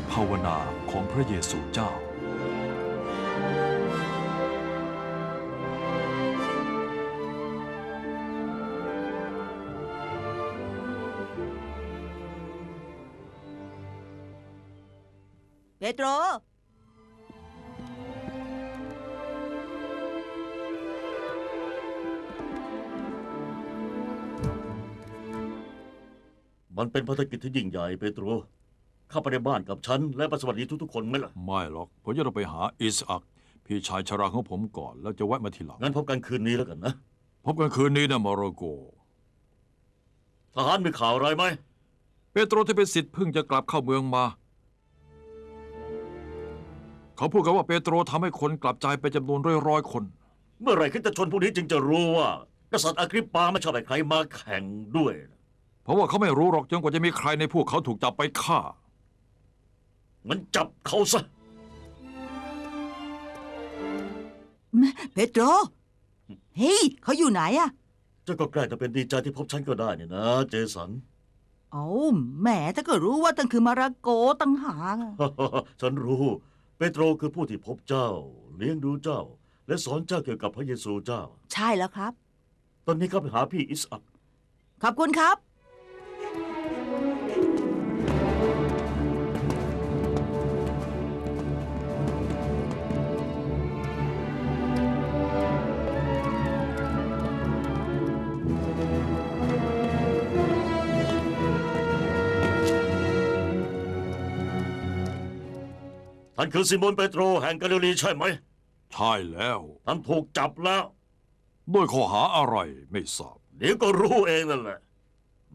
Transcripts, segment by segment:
บทภาวนาของพระเยซูเจ้า เปโตร มันเป็นภารกิจที่ยิ่งใหญ่เปโตร เข้าไปในบ้านกับฉัน และไปสวัสดีทุกๆคนไหมล่ะ ไม่หรอก ผมจะต้องไปหาอิสอัก พี่ชายชราของผมก่อน แล้วจะแวะมาทีหลัง งั้นพบกันคืนนี้แล้วกันนะ พบกันคืนนี้นะมาโรโก ทหารมีข่าวอะไรไหม เปโตรที่เป็นสิทธิ์เพิ่งจะกลับเข้าเมืองมา เขาพูดกันว่าเปโตรทำให้คนกลับใจไปจำนวนร้อยร้อยๆคน เมื่อไหร่คริสตชนพวกนี้จึงจะรู้ว่า กษัตริย์อากริปปาไม่ชอบให้ใครมาแข่งด้วยเพราะว่าเขาไม่รู้หรอกจนกว่าจะมีใครในพวกเขาถูกจับไปฆ่า งั้นจับเขาซะเปโตร เฮ้ยเขาอยู่ไหนอะเจ้าก็แกล้งจะเป็นดีใจที่พบฉันก็ได้นี่นะ เจสัน เอ้าแหมถ้าก็รู้ว่าตั้งคือมาราโกตั้งหากอะฉันรู้ เปโตรคือผู้ที่พบเจ้า เลี้ยงดูเจ้า และสอนเจ้าเกี่ยวกับพระเยซูเจ้า ใช่แล้วครับ ตอนนี้เขาไปหาพี่อิสอัก ขอบคุณครับ ท่านคือซิโมนเปโตรแห่งกาลิลีใช่ไหมใช่แล้ว ท่านถูกจับแล้ว ด้วยข้อหาอะไรไม่ทราบเดี๋ยวก็รู้เองนั่นแหละ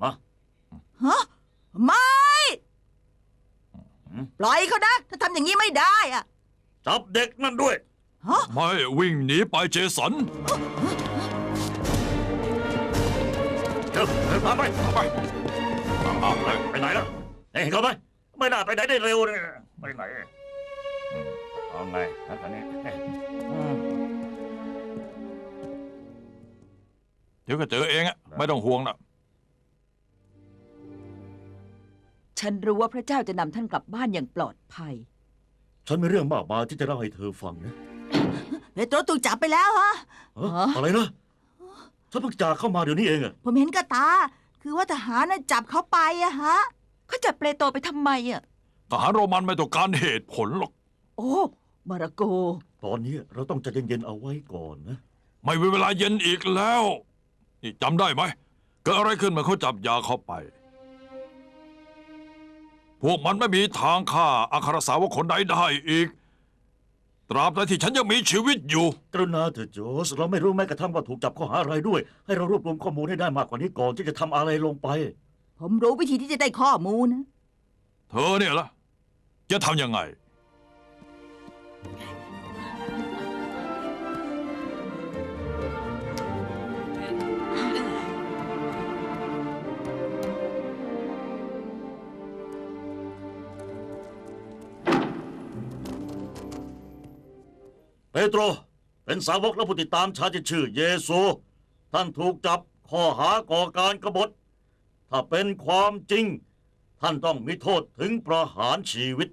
มาฮะไม่ ปล่อยเขานะ ถ้าทำอย่างนี้ไม่ได้อะจับเด็กนั่นด้วย ฮะ ไม่วิ่งหนีไปเจสันเดี๋ยวเดินตามไปไปอ้าวไปไหนล่ะเห็นเขาไหมไม่น่าไปไหนได้เร็วเนี่ยไปไหนอืม เอาไงนะคันนี้อืมเดี๋ยวก็เจอเองอะไม่ต้องห่วงนะฉันรู้ว่าพระเจ้าจะนำท่านกลับบ้านอย่างปลอดภัย ฉันมีเรื่องมากมายที่จะเล่าให้เธอฟังนะเปโตรถูกจับไปแล้วฮะเอ้อฮะอะไรนะฉันเพิ่งจากเข้ามาเดี๋ยวนี้เองอะผมเห็นกับตา คือว่าทหารน่ะจับเขาไปอะฮะเขาจับเปโตรไปทำไมอะทหารโรมันไม่ต้องการเหตุผลหรอก โอ้มาราโก ตอนนี้เราต้องใจเย็นๆเอาไว้ก่อนนะ ไม่มีเวลาเย็นอีกแล้ว นี่จำได้ไหมเกิดอะไรขึ้นเมื่อเขาจับยาเข้าไป พวกมันไม่มีทางฆ่าอัครสาวกคนใดได้อีก ตราบใดที่ฉันยังมีชีวิตอยู่ กรุณาเถอะโจสเราไม่รู้แม้กระทั่งว่าถูกจับข้อหาอะไรด้วย ให้เรารวบรวมข้อมูลให้ได้มากกว่านี้ก่อนที่จะทำอะไรลงไป ผมรู้วิธีที่จะได้ข้อมูลนะ เธอเนี่ยล่ะ จะทำยังไง เปโตรเป็นสาวกและผู้ติดตามชาติชื่อเยซู ท่านถูกจับข้อหาก่อการกบฏ ถ้าเป็นความจริง ท่านต้องมีโทษถึงประหารชีวิต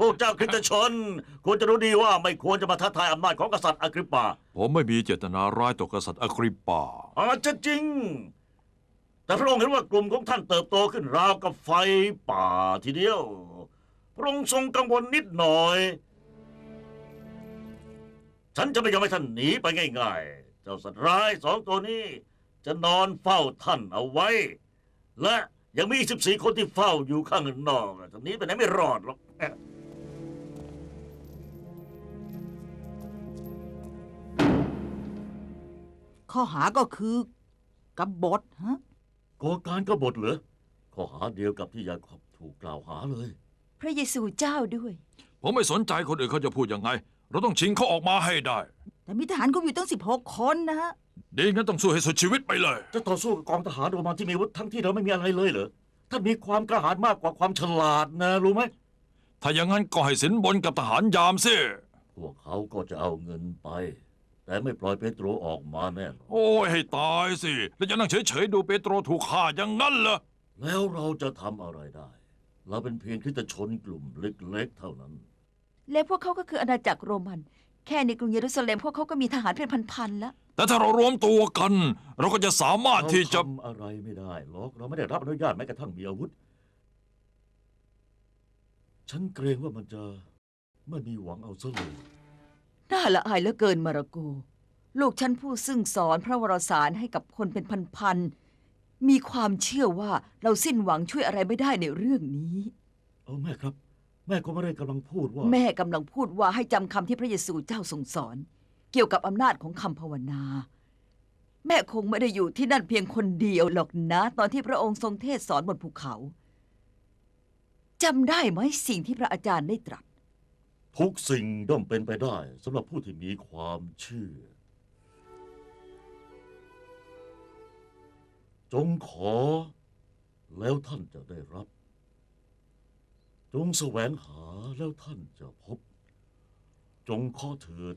พวกเจ้าคริสตชน ควรจะรู้ดีว่าไม่ควรจะมาท้าทายอำนาจของกษัตริย์อากริปปาผมไม่มีเจตนาร้ายต่อกษัตริย์อคริปปาอาจจะจริง แต่พระองค์เห็นว่ากลุ่มของท่านเติบโตขึ้นราวกับไฟป่าทีเดียว พระองค์ทรงกังวลนิดหน่อย ฉันจะไม่ยอมให้ท่านหนีไปง่ายๆ เจ้าสัตว์ร้ายสองตัวนี้ จะนอนเฝ้าท่านเอาไว้ และ ยังมีสิบสี่คนที่เฝ้าอยู่ข้างนอกตรงนี้ไปไหนไม่รอดหรอกข้อหาก็คือกบฏฮะก่อการกบฏเหรอข้อหาเดียวกับที่ยาคอบถูกกล่าวหาเลย พระเยซูเจ้าด้วย ผมไม่สนใจคนอื่นเขาจะพูดยังไง เราต้องชิงเขาออกมาให้ได้ แต่มีทหารคุมอยู่ตั้ง 16 คนนะฮะ ดีงั้นต้องสู้ให้สุดชีวิตไปเลย จะต่อสู้กับกองทหารโรมันที่มีอาวุธทั้งที่เราไม่มีอะไรเลยเหรอท่านมีความกระหายมากกว่าความฉลาดนะรู้ไหมถ้าอย่างนั้นก็ให้สินบนกับทหารยามสิพวกเขาก็จะเอาเงินไป แต่ไม่ปล่อยเปโตรออกมาแน่นอนโอ้ยให้ตายสิ แล้วจะนั่งเฉยๆดูเปโตรถูกฆ่าอย่างนั้นเหรอแล้วเราจะทำอะไรได้ เราเป็นเพียงคริสตชนกลุ่มเล็กๆเท่านั้น และพวกเขาก็คืออาณาจักรโรมัน แค่ในกรุงเยรูซาเล็มพวกเขาก็มีทหารเป็นพันๆแล้ว แต่ถ้าเรารวมตัวกัน เราก็จะสามารถเราที่จะทำอะไรไม่ได้หรอกเราไม่ได้รับอนุญาตแม้กระทั่งมีอาวุธ ฉันเกรงว่ามันจะไม่มีหวังเอาซะเลยน่าละอายเหลือเกินมาระโก ลูกฉันผู้ซึ่งสอนพระวรสารให้กับคนเป็นพันๆมีความเชื่อว่าเราสิ้นหวังช่วยอะไรไม่ได้ในเรื่องนี้ เอาแม่ครับ แม่ก็ไม่ได้กำลังพูดว่า แม่กำลังพูดว่าให้จำคำที่พระเยซูเจ้าทรงสอน เกี่ยวกับอำนาจของคำภาวนา แม่คงไม่ได้อยู่ที่นั่นเพียงคนเดียวหรอกนะ ตอนที่พระองค์ทรงเทศน์สอนบนภูเขาจำได้ไหมสิ่งที่พระอาจารย์ได้ตรัส ทุกสิ่งย่อมเป็นไปได้สำหรับผู้ที่มีความเชื่อ จงขอ แล้วท่านจะได้รับ จงแสวงหาแล้วท่านจะพบ จงเคาะเถิด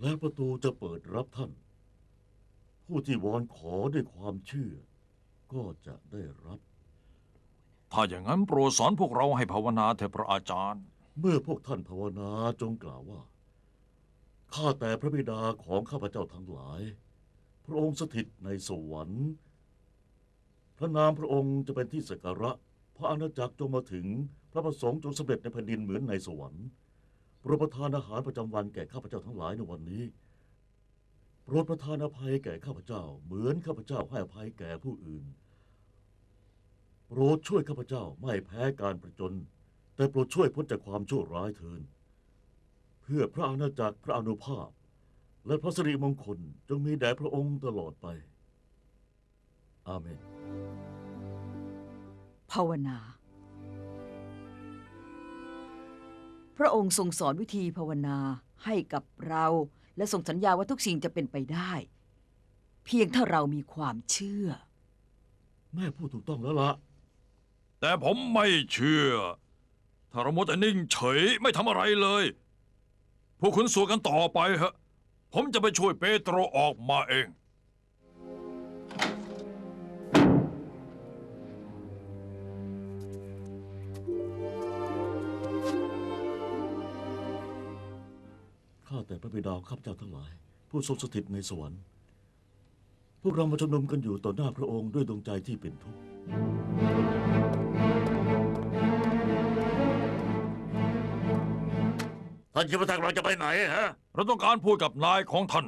แล้วประตูจะเปิดรับท่าน ผู้ที่วอนขอด้วยความเชื่อ ก็จะได้รับ ถ้าอย่างนั้นโปรดสอนพวกเราให้ภาวนาเถอะพระอาจารย์ เมื่อพวกท่านภาวนาจงกล่าวว่า ข้าแต่พระบิดาของข้าพเจ้าทั้งหลาย พระองค์สถิตในสวรรค์ พระนามพระองค์จะเป็นที่สักการะ พระอาณาจักรจงมาถึง พระประสงค์จงสำเร็จในแผ่นดินเหมือนในสวรรค์โปรดประทานอาหารประจำวันแก่ข้าพเจ้าทั้งหลายในวันนี้โปรดประทานอภัยแก่ข้าพเจ้า เหมือนข้าพเจ้าให้อภัยแก่ผู้อื่นโปรดช่วยข้าพเจ้าไม่แพ้การประจน แต่โปรดช่วยพ้นจากความชั่วร้ายเถิดเพื่อพระอาณาจักรพระอนุภาพ และพระสิริมงคลจงมีแด่พระองค์ตลอดไป อาเมน ภาวนา พระองค์ทรงสอนวิธีภาวนาให้กับเรา และทรงสัญญาว่าทุกสิ่งจะเป็นไปได้ เพียงถ้าเรามีความเชื่อ แม่พูดถูกต้องแล้วละแต่ผมไม่เชื่อ ถ้าเรามัวแต่นิ่งเฉยไม่ทำอะไรเลย พวกคุณสู้กันต่อไปฮะ ผมจะไปช่วยเปโตรออกมาเองาแต่พระบิดาข้าพเจ้าทั้งหลาย ผู้ทรงสถิตในสวรรค์ พวกเรามาชุมนุมกันอยู่ต่อหน้าพระองค์ด้วยดวงใจที่เป็นทุกข์ท่านคิดว่าทางเราจะไปไหนฮะ เราต้องการพูดกับนายของท่าน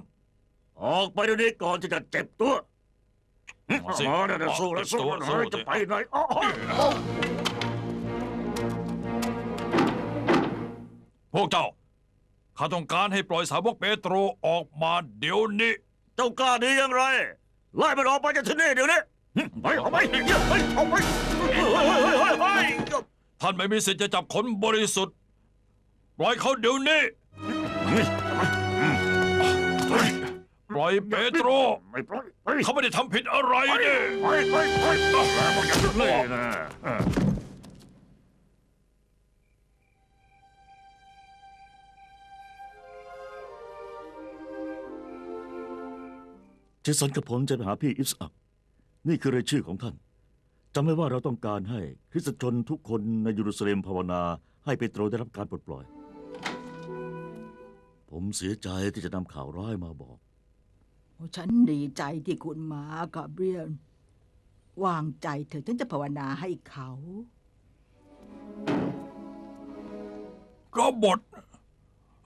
ออกไปเดี๋ยวนี้ก่อนที่จะเจ็บตัวเอาสิอ๋อเดี๋ยวๆสู้แล้วสู้สู้แล้วสิจะไปไหนอ๋ออ๋ออ๋อพวกเจ้า ข้าต้องการให้ปล่อยสาวกเปโตรออกมาเดี๋ยวนี้ เจ้ากล้าดีอย่างไร ไล่มันออกไปจากที่นี่เดี๋ยวนี้ไปออกไปเดี๋ยวไปออกไปเฮ้ยเฮ้ยเฮ้ยเฮ้ยเฮ้ยท่านไม่มีสิทธิ์จะจับคนบริสุทธิ์ ปล่อยเขาเดี๋ยวนี้ ปล่อยเปโตรไม่ปล่อยไปเขาไม่ได้ทำผิดอะไรนี่ไปไปไปมึงอย่าเล่นน เจสันกับผมจะไปหาพี่อิสอักนี่คือรายชื่อของท่านจำไว้ว่าเราต้องการให้คริสตชนทุกคนในเยรูซาเล็มภาวนา ให้เปโตรได้รับการปลดปล่อย ผมเสียใจที่จะนำข่าวร้ายมาบอกโอ้ฉันดีใจที่คุณมากาเบรียลวางใจเถอะฉันจะภาวนาให้เขากบฏ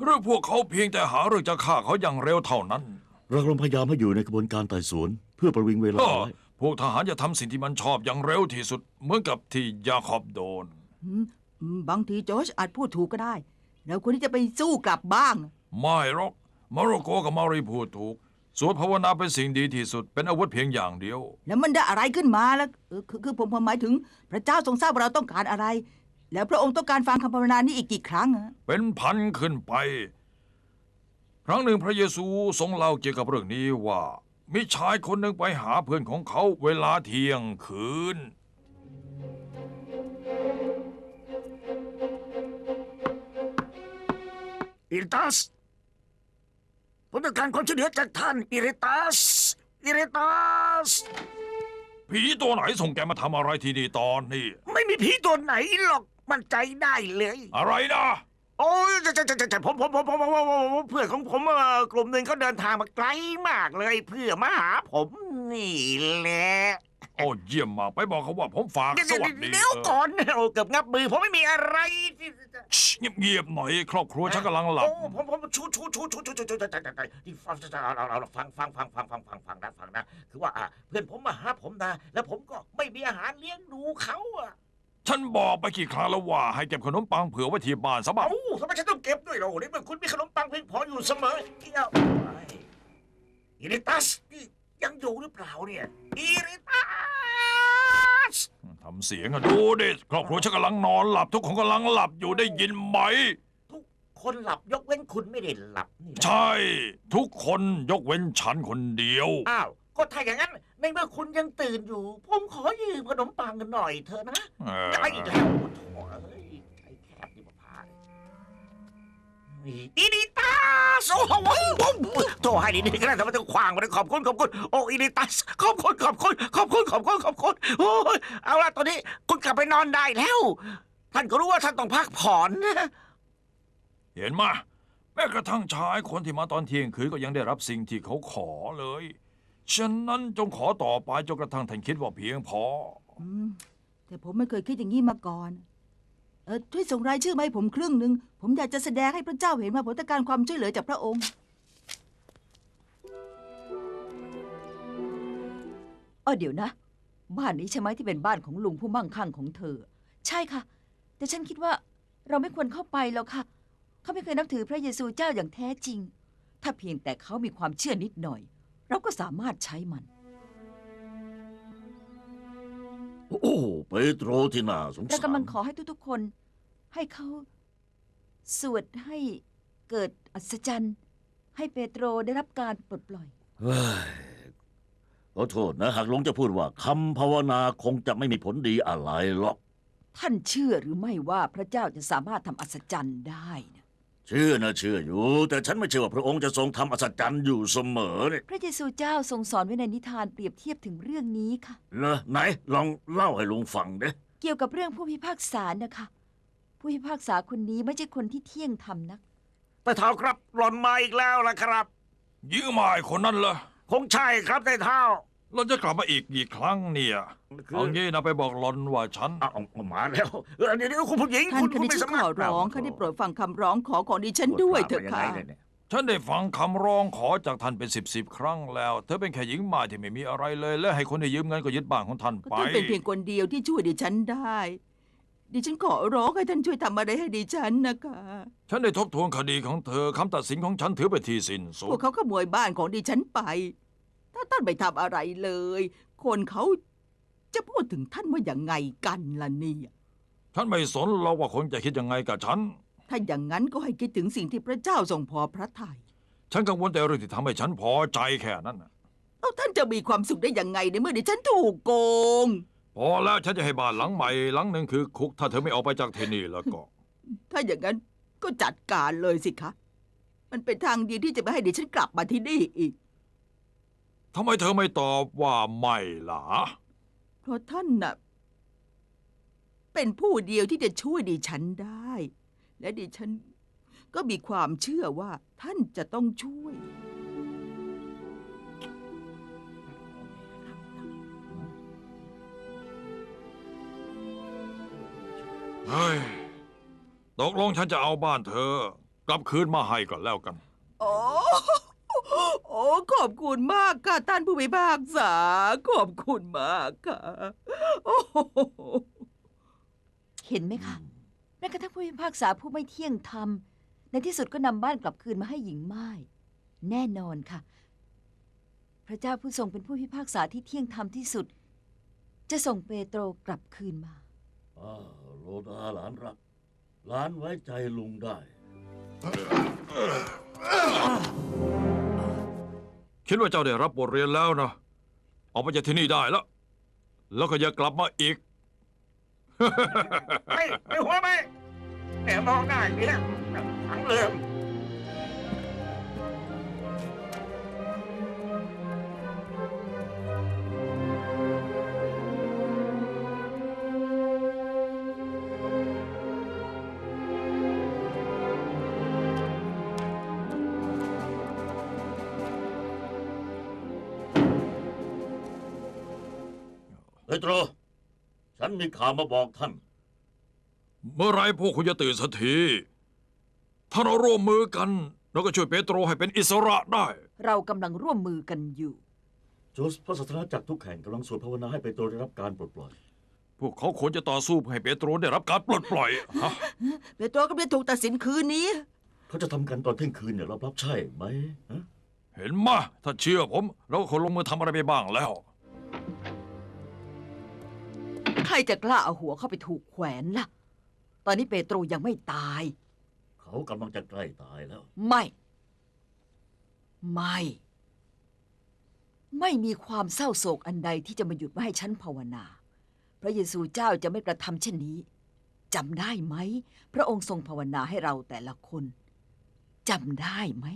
เรื่องพวกเขาเพียงแต่หาเรื่องจะฆ่าเขาอย่างเร็วเท่านั้น เรากำลังพยายามให้อยู่ในกระบวนการไต่สวน เพื่อประวิงเวลาก็ไว้พวกทหารจะทำสิ่งที่มันชอบอย่างเร็วที่สุด เหมือนกับที่ยาคอบโดน อืมอืมบางทีจอร์จอาจพูดถูกก็ได้ แล้วควรที่จะไปสู้กลับบ้าง ไม่หรอกมาโรโกกับมารีพูดถูกสวดภาวนาเป็นสิ่งดีที่สุด เป็นอาวุธเพียงอย่างเดียว แล้วมันได้อะไรขึ้นมาแล้วเออคือคือผมผมหมายถึง พระเจ้าทรงทราบว่าเราต้องการอะไร แล้วพระองค์ต้องการฟังคำภาวนานี้อีกกี่ครั้งอะเป็นพันขึ้นไป ครั้งหนึ่งพระเยซูทรงเล่าเกี่ยวกับเรื่องนี้ว่า มีชายคนหนึ่งไปหาเพื่อนของเขาเวลาเที่ยงคืน อิริตัสผมต้องการความช่วยเหลือจากท่าน อิริตัส อิริตัส ผีตัวไหนส่งแกมาทำอะไรที่นี่ตอนนี้ ไม่มีผีตัวไหนหรอก มั่นใจได้เลย อะไรนะ โอ้ยจะจะจะจะจะผมผมผมผมผมผมผมเพื่อนของผมเอ่อกลุ่มหนึ่งเขาเดินทางมาไกลมากเลย เพื่อมาหาผมนี่แหละ โอ้เยี่ยมมากไปบอกเขาว่าผมฝากเดี๋ยวสวัสดีเดี๋ยวเออก่อนโอ้เกือบงับมือผมไม่มีอะไรที่จะชิเงียบๆหน่อยครอบครัวฉันกำลังหลับ โอ้ผมผมชูชูชูชูชูชูชูที่ฟังเอาเอาเอาฟังฟังฟังฟังฟังฟังฟังนะฟังนะคือว่าอะเพื่อนผมมาหาผมนะแล้วผมก็ไม่มีอาหารเลี้ยงดูเขาอะ ฉันบอกไปกี่ครั้งแล้วว่าให้เก็บขนมปังเผื่อไว้ที่บ้านสบับเอ้าทำไมฉันต้องเก็บด้วยล่ะนี่เมื่อคุณมีขนมปังเพียงพออยู่เสมอเกี่ยวอิริตัสนี่ยังอยู่หรือเปล่าเนี่ยอิริตัสทำเสียงอะดูดิครอบครัวฉันกำลังนอนหลับ ทุกคนกำลังหลับอยู่ได้ยินไหม ทุกคนหลับยกเว้นคุณไม่ได้หลับนี่นะใช่ ทุกคนยกเว้นฉันคนเดียว อ้าวก็ถ้าอย่างนั้น ในเมื่อคุณยังตื่นอยู่ ผมขอยืมขนมปังกันหน่อยเถอะนะเออได้อีกแล้วโอ้โถเอ้ยใจแคบนี่มาพานี่อินิตัสโอ้โหโทรให้ดีๆก็ได้ทำไมต้องขวางมันขอบคุณขอบคุณโอ้อินิตัสขอบคุณขอบคุณขอบคุณขอบคุณขอบคุณโอ้ยเอาละตอนนี้คุณกลับไปนอนได้แล้ว ท่านก็รู้ว่าท่านต้องพักผ่อนนะ เห็นมาแม้กระทั่งชายคนที่มาตอนเที่ยงคืนก็ยังได้รับสิ่งที่เขาขอเลย ฉะนั้นจงขอต่อไปจนกระทั่งท่านคิดว่าเพียงพอ อืมแต่ผมไม่เคยคิดอย่างนี้มาก่อน เออช่วยส่งรายชื่อมาให้ผมครึ่งหนึ่ง ผมอยากจะแสดงให้พระเจ้าเห็นว่าผมต้องการความช่วยเหลือจากพระองค์เออเดี๋ยวนะ บ้านนี้ใช่ไหมที่เป็นบ้านของลุงผู้มั่งคั่งของเธอ ใช่ค่ะ แต่ฉันคิดว่าเราไม่ควรเข้าไปหรอกค่ะ เขาไม่เคยนับถือพระเยซูเจ้าอย่างแท้จริง ถ้าเพียงแต่เขามีความเชื่อนิดหน่อย เราก็สามารถใช้มัน โอ้เปโตรที่น่าสงเราสารกำลังขอให้ทุกๆคน ให้เขาสวดให้เกิดอัศจรรย์ ให้เปโตรได้รับการปลดปล่อย เฮ้ยขอโทษนะ หากหลวงจะพูดว่าคำภาวนาคงจะไม่มีผลดีอะไรหรอก ท่านเชื่อหรือไม่ว่าพระเจ้าจะสามารถทำอัศจรรย์ได้นะ เชื่อนะเชื่ออยู่ แต่ฉันไม่เชื่อว่าพระองค์จะทรงทำอัศจรรย์อยู่เสมอเนี่ยพระเยซูเจ้าทรงสอนไว้ในนิทานเปรียบเทียบถึงเรื่องนี้ค่ะ เหรอไหนลองเล่าให้ลุงฟังเด้เกี่ยวกับเรื่องผู้พิพากษานะคะ ผู้พิพากษาคนนี้ไม่ใช่คนที่เที่ยงธรรมนัก แต่เท้าครับหล่อนมาอีกแล้วล่ะครับยิงมาไอ้คนนั้นเหรอคงใช่ครับแต่เท้า เราจะกลับมาอีกกี่ครั้งเนี่ยคือเอางี้นะไปบอกหลอนว่าฉันเอาเอามาแล้วเออเดี๋ยวเดี๋ยวคุณผู้หญิงท่านคุณคคุณณิไม่ฉัสานมารถขอร้องค่ะได้โปรดฟังคำร้องขอของดิฉันด้วยเถอะค่ะ ฉันได้ฟังคำร้องขอจากท่านเป็นสิบสิบครั้งแล้ว เธอเป็นแค่หญิงม่ายที่ไม่มีอะไรเลย และให้คนที่ยืมเงินก็ยึดบ้านของท่านก็ไป ท่านเป็นเพียงคนเดียวที่ช่วยดิฉันได้ ดิฉันขอร้องให้ท่านช่วยทำอะไรให้ดิฉันนะคะ ฉันได้ทบทวนคดีของเธอคำตัดสินของฉันถือเป็นที่สิ้นสุพวดกเขาขโมยบ้านของดิฉันไป ถ้าท่านไม่ทำอะไรเลย คนเขาจะพูดถึงท่านว่าอย่างไงกันล่ะเนี่ยฉันไม่สนเราว่าคนจะคิดยังไงกับฉัน ถ้าอย่างนั้นก็ให้คิดถึงสิ่งที่พระเจ้าทรงพอพระทัยฉันกังวลแต่เรื่องที่ทำให้ฉันพอใจแค่นั้นน่ะแล้วท่านจะมีความสุขได้ยังไงในเมื่อดิฉันถูกโกง พอแล้วฉันจะให้บ้านหลังใหม่หลังหนึ่งคือคุก ถ้าเธอไม่ออกไปจากที่นี่แล้วก็ ถ้าอย่างนั้นก็จัดการเลยสิคะ มันเป็นทางเดียวที่จะไม่ให้ดิฉันกลับมาที่นี่อีก ทำไมเธอไม่ตอบว่าไม่ล่ะ เพราะท่านน่ะ เป็นผู้เดียวที่จะช่วยดิฉันได้ และดิฉัน ก็มีความเชื่อว่าท่านจะต้องช่วย เฮ้ย ตกลงฉันจะเอาบ้านเธอกลับคืนมาให้ก่อนแล้วกัน โอ้โอ้ขอบคุณมากค่ะท่านผู้พิพากษา ขอบคุณมากค่ะโอ้โหเห็นไหมคะแม้กระทั่งผู้พิพากษาผู้ไม่เที่ยงธรรม ในที่สุดก็นำบ้านกลับคืนมาให้หญิงไม้แน่นอนค่ะ พระเจ้าผู้ทรงเป็นผู้พิพากษาที่เที่ยงธรรมที่สุด จะส่งเปโตรกลับคืนมาอ้าวโรดาหลานรัก หลานไว้ใจลุงได้ คิดว่าเจ้าได้รับบทเรียนแล้วนะออกไปจากที่นี่ได้แล้ว แล้วก็อย่ากลับมาอีก ไม่ไม่หัวไม่แหมมองหน้าอย่างนี้นะทั้งเรื่อง เปโตร ฉันมีข่าวมาบอกท่าน เมื่อไรพวกคุณจะตื่นสักที ถ้าเราร่วมมือกัน เราก็ช่วยเปโตรให้เป็นอิสระได้ เรากำลังร่วมมือกันอยู่โจสพระศาสนาจักรทุกแห่งกำลังสวดภาวนาให้เปโตรได้รับการปลดปล่อย พวกเขาควรจะต่อสู้เพื่อให้เปโตรได้รับการปลดปล่อยฮะเปโตรกำลังถูกตัดสินคืนนี้ เขาจะทำกันตอนเที่ยงคืนเนี่ยรับรับใช่ไหมฮะเห็นมาถ้าเชื่อผม เราก็ควรลงมือทำอะไรไปบ้างแล้ว ใครจะกล้าเอาหัวเข้าไปถูกแขวนล่ะ ตอนนี้เปโตรยังไม่ตาย เขากำลังจะใกล้ตายแล้ว ไม่ ไม่ ไม่มีความเศร้าโศกอันใดที่จะมาหยุดไม่ให้ฉันภาวนา พระเยซูเจ้าจะไม่กระทำเช่นนี้จำได้ไหม พระองค์ทรงภาวนาให้เราแต่ละคนจำได้ไหม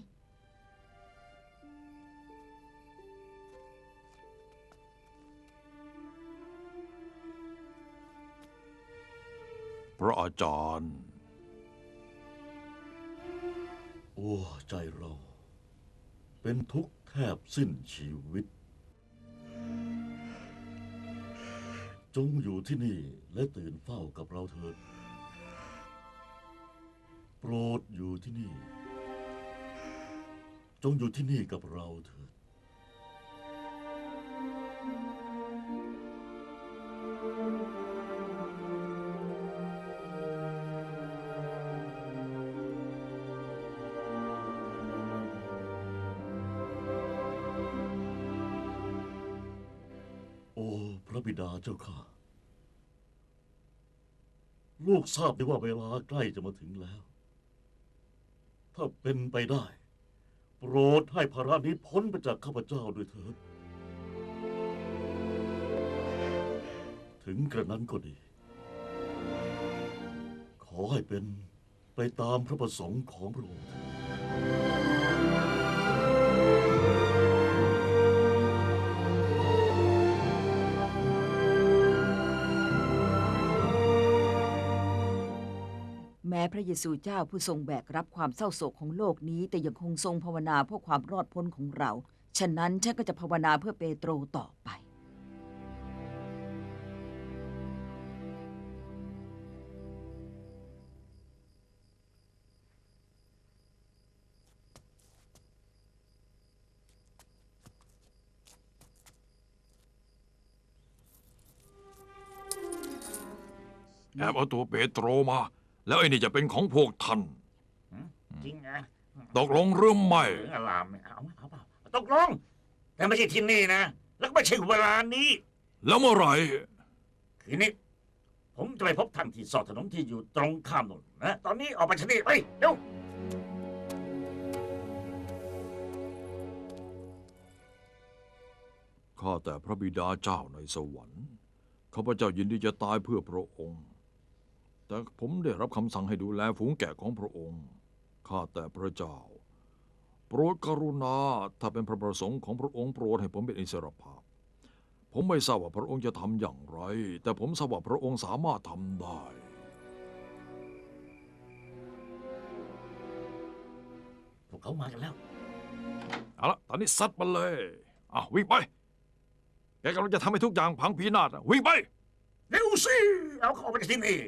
พระอาจารย์ โอ้ใจเรา เป็นทุกข์แทบสิ้นชีวิต จงอยู่ที่นี่และตื่นเฝ้ากับเราเถิด โปรดอยู่ที่นี่ จงอยู่ที่นี่กับเราเถิด บิดาเจ้าข้าลูกทราบได้ว่าเวลาใกล้จะมาถึงแล้ว ถ้าเป็นไปได้ โปรดให้ภาระนี้พ้นไปจากข้าพเจ้าด้วยเถิด ถึงกระนั้นก็ดี ขอให้เป็นไปตามพระประสงค์ของพระองค์ ระเยซูเจ้าผู้ทรงแบกรับความเศร้าโศกของโลกนี้ แต่ยังคงทรงภาวนาเพื่อความรอดพ้นของเรา ฉะนั้นฉันก็จะภาวนาเพื่อเปโตรต่อไป แอบเอาตัวเปโตรมา แล้วไอ้นี่จะเป็นของพวกท่าน จริงนะตกลงหรือไม่ ถึงอารามเนี่ยเอาเอาเปล่าตกลง แต่ไม่ใช่ที่นี่นะ แล้วก็ไม่ใช่เวลานี้ แล้วเมื่อไหร่คืนนี้ ผมจะไปพบท่านที่สอดถนนที่อยู่ตรงข้ามนู่นนะ ตอนนี้ออกไปชนีไปเร็วข้าแต่พระบิดาเจ้าในสวรรค์ข้าพเจ้ายินดีจะตายเพื่อพระองค์ แต่ผมได้รับคำสั่งให้ดูแลฝูงแกะของพระองค์ ข้าแต่พระเจ้า โปรดกรุณา ถ้าเป็นพระประสงค์ของพระองค์โปรดให้ผมเป็นอิสรภาพ ผมไม่ทราบว่าพระองค์จะทำอย่างไร แต่ผมทราบว่าพระองค์สามารถทำได้ พวกเขามากันแล้ว เอาละตอนนี้ซัดมันเลยอะวิ่งไป แกกำลังจะทำให้ทุกอย่างพังพินาศอะวิ่งไป เร็วสิ เอาเขาออกไปจากที่นี่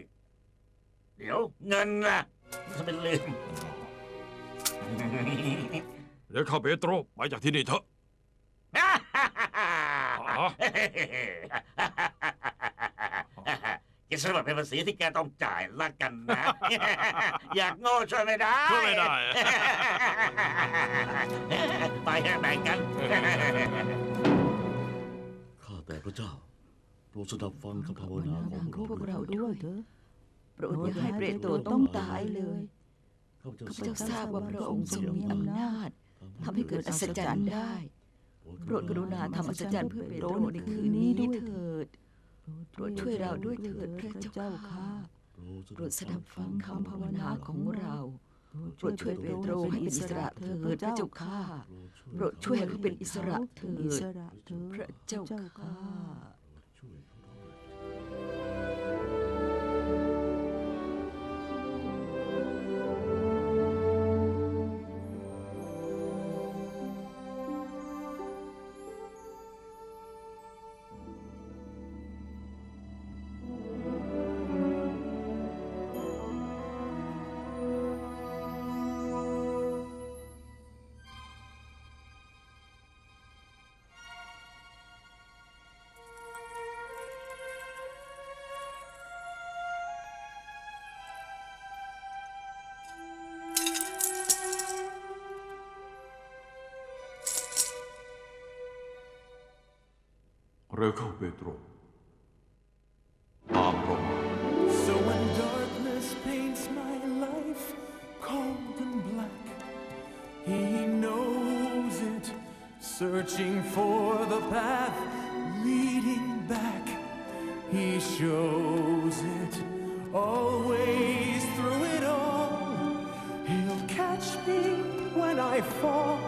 เดี๋ยวเงินล่ะจะเป็นลืม เดี๋ยวข้าเปโตรไปจากที่นี่เถอะ อ๋อจะสมัครเป็นภาษีที่แกต้องจ่ายละกันนะ อยากโง่ช่วยไม่ได้ช่วยไม่ได้ ไปแบ่งกัน ข้าแต่พระเจ้า โปรดสดับฟังคำภาวนาของพวกเราเราด้วยเถอะ โปรดอย่าให้เปโตรต้องตายเลยข้าพข้าพเจ้าเจ้าทราบว่าพระองค์ทรงมีอำนาจทำให้เกิดอัศจรรย์ได้โปรดกรุณาทำอัศจรรย์เพื่อเปโตรในคืนนี้ด้วยเถิดโปรดช่วยเราด้วยเถิดพระเจ้าค่ะโปรดสดับฟังคำภาวนาของเราโปรดช่วยเปโตรให้เป็นอิสระเถิดพระเจ้าค่ะโปรดช่วยให้เขาเป็นอิสระเถิอิสดระเถิดพระเจ้าค่ะ rekao Petro. Abram. So when darkness paints my life cold and black, he knows it, searching for the path leading back. He shows it always through it all. He'll catch me when I fall.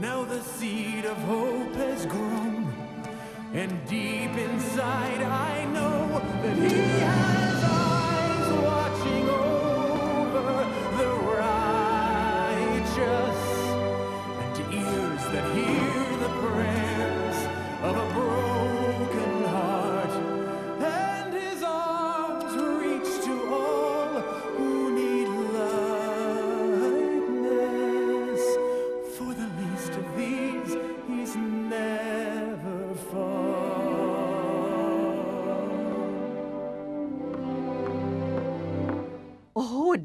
Now the seed of hope has grown. And deep inside, I know that He has eyes watching over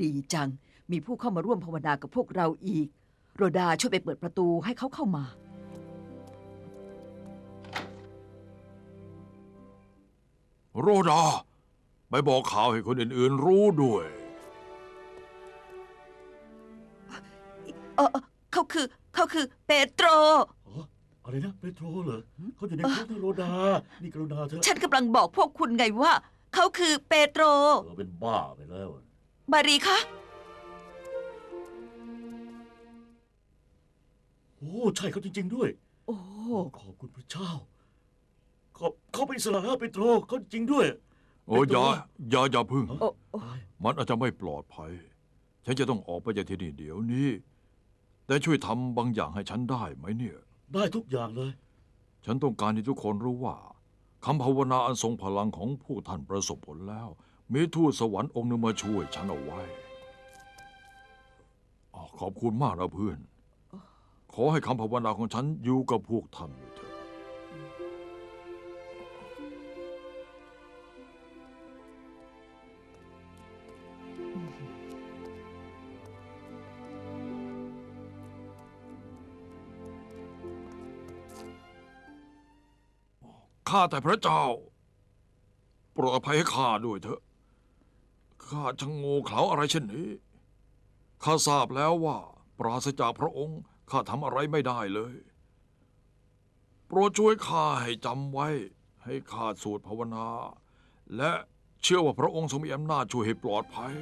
ดีจัง มีผู้เข้ามาร่วมภาวนากับพวกเราอีก โรดาช่วยไปเปิดประตูให้เขาเข้ามา โรดาไปบอกข่าวให้คนอื่นๆรู้ด้วย เออเออเขาคือเขาคือเปโตร อ๋ออะไรนะเปโตรเหรอเขาอยู่ในคุกนะโรดา นี่กรุณาเถอะฉันกำลังบอกพวกคุณไงว่า เขาคือเปโตร เออเป็นบ้าไปแล้ว มารีคะ โอ้ใช่เขาจริง ๆ ด้วย โอ้ ขอบคุณพระเจ้าเขาเขาเป็นอิสระแล้วเปโตรเขาจริงด้วย โอ้อย่าอย่าอย่าพึ่ง โอ้โอ้มันอาจจะไม่ปลอดภัย ฉันจะต้องออกไปจากที่นี่เดี๋ยวนี้ แต่ช่วยทำบางอย่างให้ฉันได้ไหมเนี่ย ได้ทุกอย่างเลย ฉันต้องการให้ทุกคนรู้ว่าคำภาวนาอันทรงพลังของผู้ท่านประสบผลแล้ว มีทูตสวรรค์องค์หนึงมาช่วยฉันเอาไว้ออขอบคุณมากนะเพื่อน ขอให้คำภาวนาของฉันอยู่กับพวกท่านเถอะข้าแต่พระเจ้า โปรดอภัยให้ข้าด้วยเถอะ ข้าช่างโง่เขลาอะไรเช่นนี้ ข้าทราบแล้วว่า ปราศจากพระองค์ ข้าทำอะไรไม่ได้เลย โปรดช่วยข้าให้จำไว้ ให้ข้าสวดภาวนา และเชื่อว่าพระองค์ทรงมีอำนาจช่วยให้ปลอดภัย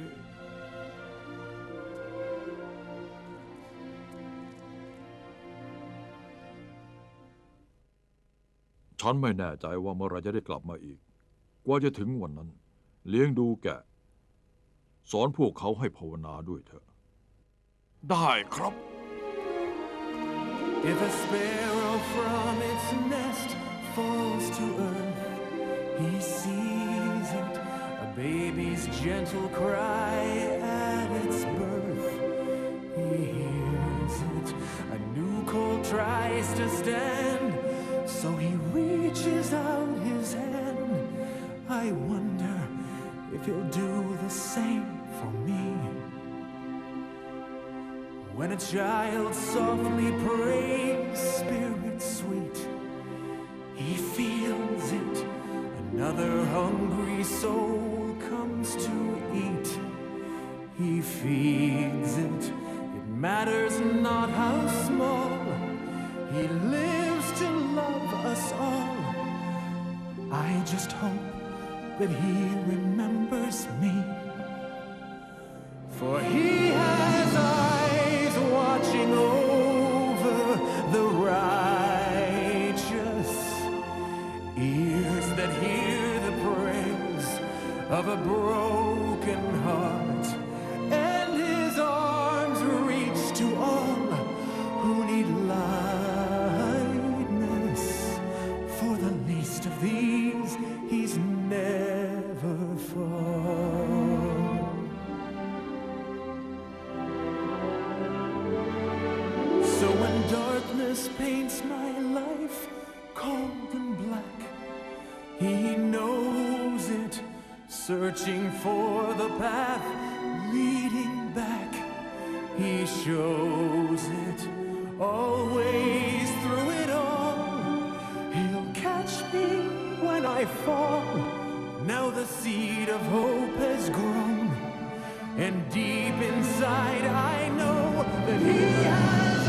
ฉันไม่แน่ใจว่าเมื่อไรจะได้กลับมาอีก กว่าจะถึงวันนั้น เลี้ยงดูแกะ สอนพวกเขาให้ภาวนาด้วยเถอะ ได้ครับ If a sparrow from its nest falls to earth, he sees it, a baby's gentle cry at its birth. He hears it, a new colt tries to stand, so he reaches out his hand. I wonder if he'll do the same for me. When a child softly prays, spirit sweet, he feels it. Another hungry soul comes to eat. He feeds it. It matters not how small. He lives to love us all. I just hope that he remembers me. For he has eyes watching over the righteous, ears that hear the prayers of a broken heart, paints my life cold and black, he knows it, searching for the path leading back. He shows it always through it all. He'll catch me when I fall. Now the seed of hope has grown. And deep inside, I know that He has